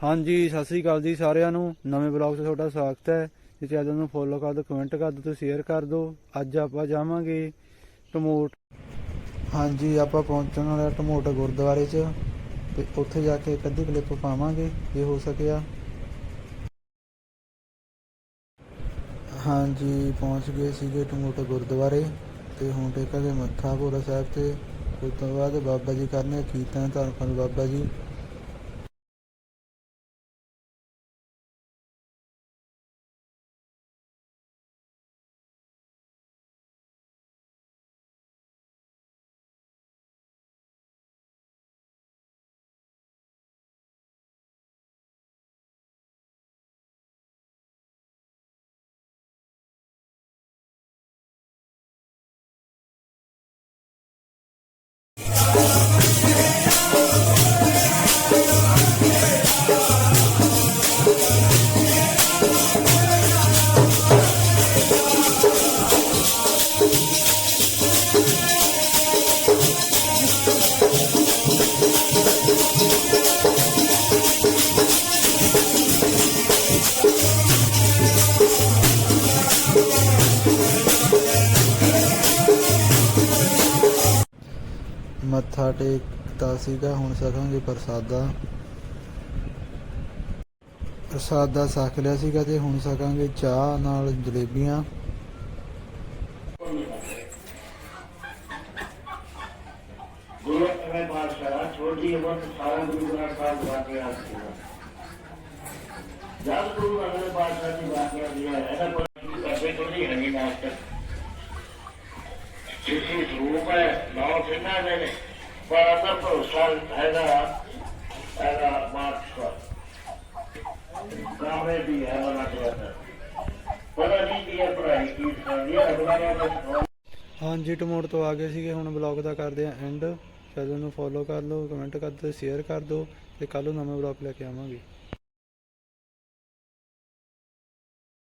ਹਾਂਜੀ, ਸਤਿ ਸ੍ਰੀ ਅਕਾਲ ਜੀ ਸਾਰਿਆਂ ਨੂੰ। ਨਵੇਂ ਬਲੌਗ 'ਚ ਤੁਹਾਡਾ ਸਵਾਗਤ ਹੈ। ਜੇ ਚੈਨਲ ਨੂੰ ਫੋਲੋ ਕਰ ਦਿਓ ਕਮੈਂਟ ਕਰ ਦਿਓ ਤੇ ਸ਼ੇਅਰ ਕਰ ਦਿਓ। ਅੱਜ ਆਪਾਂ ਜਾਵਾਂਗੇ ਟਮੋਟ ਹਾਂਜੀ, ਆਪਾਂ ਪਹੁੰਚਣ ਵਾਲੇ ਹਾਂ ਟਮੋਟ ਗੁਰਦੁਆਰੇ 'ਚ ਤੇ ਉੱਥੇ ਜਾ ਕੇ ਇੱਕ ਅੱਧੀ ਕਲਿੱਪ ਪਾਵਾਂਗੇ, ਜੇ ਹੋ ਸਕਿਆ। ਹਾਂਜੀ, ਪਹੁੰਚ ਗਏ ਸੀਗੇ ਟਮੋਟ ਗੁਰਦੁਆਰੇ ਤੇ ਹੁਣ ਟੇਕਾਂਗੇ ਮੱਥਾ ਭੋਰਾ ਸਾਹਿਬ ਤੇ। ਉਸ ਤੋਂ ਬਾਅਦ ਬਾਬਾ ਜੀ ਕਰਨੇ ਕੀਰਤਨ ਧੰਨ ਬਾਬਾ ਜੀ। ਮੱਥਾ ਟੇਕਤਾ ਸੀਗਾ, ਹੁਣ ਸਕਾਂਗੇ ਪ੍ਰਸਾਦਾ। ਪ੍ਰਸਾਦਾ ਛਕ ਲਿਆ ਸੀਗਾ ਤੇ ਹੁਣ ਸਕਾਂਗੇ ਚਾਹ ਨਾਲ ਜਲੇਬੀਆਂ। ਗੁਰੂ ਅਮਰ ਬਾਦਸ਼ਾਹ ਛੋਟੀ ਉਮਰ ਸਾਰਾ ਗੁਰੂ ਗ੍ਰੰਥ ਸਾਹਿਬ ਵਾਕਿਆ ਸੀ ਜਦ ਗੁਰੂ ਅਮਰ ਬਾਦਸ਼ਾਹ ਦੀ ਵਾਕਿਆ ਦਿਆ ਇਹਦਾ ਕੋਈ ਕਰਦੇ ਕੋਈ ਹੈ ਨਹੀਂ ਜਿਸੇ ਰੂਪ ਹੈ ਨਾਮ ਕਿੰਨਾ ਦੇ ਨੇ। ਪਰ ਅਸਰ ਭਰੋਸਾ ਹੈਗਾ ਹੈਗਾ ਮਾਸਟਰ ਕਾਮੇ ਦੀ ਹੈ ਬਣਾ ਕੇ ਪਤਾ ਨਹੀਂ ਕੀ ਹੈ ਪੜਾਈ ਕੀ ਕਰਦੀ ਹੈ ਅਗਲਾ ਹਾਂਜੀ ਟਮੋਟ ਤੋਂ ਆ ਗਏ ਸੀਗੇ, ਹੁਣ ਬਲੌਗ ਦਾ ਕਰਦੇ ਆ ਐਂਡ ਚੈਨਲ ਨੂੰ ਫੋਲੋ ਕਰ ਲਓ ਕਮੈਂਟ ਕਰ ਦਿਓ ਸ਼ੇਅਰ ਕਰ ਦਿਓ, ਤੇ ਕੱਲ ਨੂੰ ਨਵੇਂ ਬਲੌਗ ਲੈ ਕੇ ਆਵਾਂਗੇ।